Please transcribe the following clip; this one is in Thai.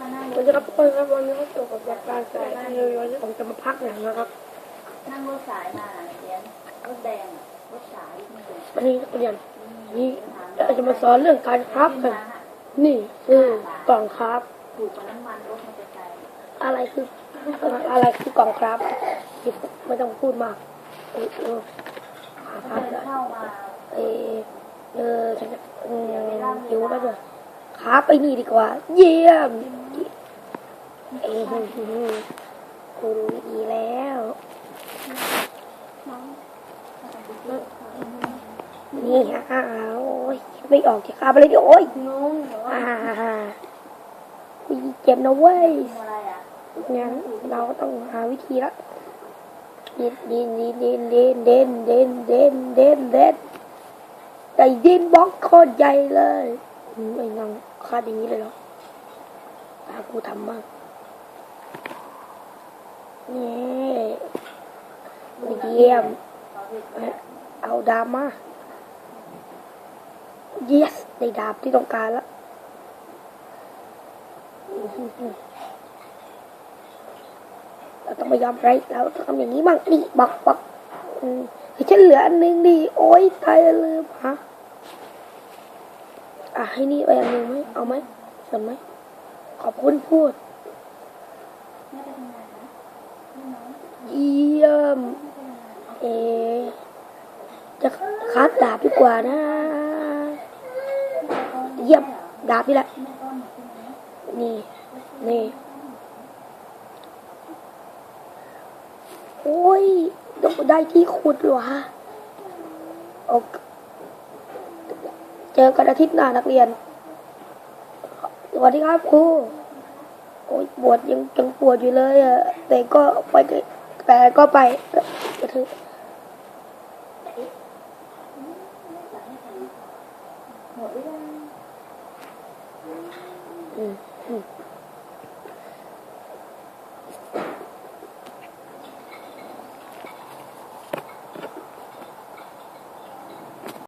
มานั่งสวัสดีครับทุกคนครับวันนี้ก็จบกับรายการสายเยอะๆผมจะมาพักหนังนะครับนั่งรถสายมาเรียนรถแดงรถสายนี่เลยวันนี้นักเรียนนี่เราจะมาสอนเรื่องการคราฟกันนี่คือกล่องคราฟถูกกว่าน้ำมันรถมันจะไกลอะไรคืออะไรคือกล่องคราฟหยิบไม่ต้องพูดมากเออเออหาคราฟเดินเข้ามาเออเออฉันจะเออหิวแล้วเลย คราฟไปนี่ดีกว่า เยี่ยมเออกูรู้วิธีแล้วนี่อ้าวโอ้ยไม่ออกจากคาบเลยดิโอ้ยงงเหรออ่าคุยเจ็บนะเว้ยทำอะไรอะงั้นเราก็ต้องหาวิธีละเดินเดินเดินเดินเดินเดินเดินเดินเดินแต่ดินบล็อกโคตรใหญ่เลยอืมไอ้นัง คาดอย่างนี้เลยเหรอตากูทำมากนี่เยี่ยม เอาดาบมา yes ได้ดาบที่ต้องการแล้วเราต้องไม่ยอมไรเราต้องทำอย่างนี้บ้างนี่บักบักเฮ้ยฉันเหลืออันหนึงดิโอ๊ยตายแล้วลืมฮะ อะให้นี่ไปอันหนึ่งไหมเอาไหมสนไหมขอบคุณพูดไม่ไปทำงานนะไม่น้อยเยี่ยมเอจะคัดดาบดีกว่านะ เยี่ยมดาบนี่แหละไม่ต้อนใช่ไหมนี่ นี่ โอ้ยต้องได้ที่ขุดเหรอฮะโอเคเจอกันอาทิตย์หน้านักเรียน สวัสดีครับครูโอ้ยปวดยังยังปวดอยู่เลยอะแต่ก็ไปแต่ก็ไปไปถอะหมดหรืออืมอืม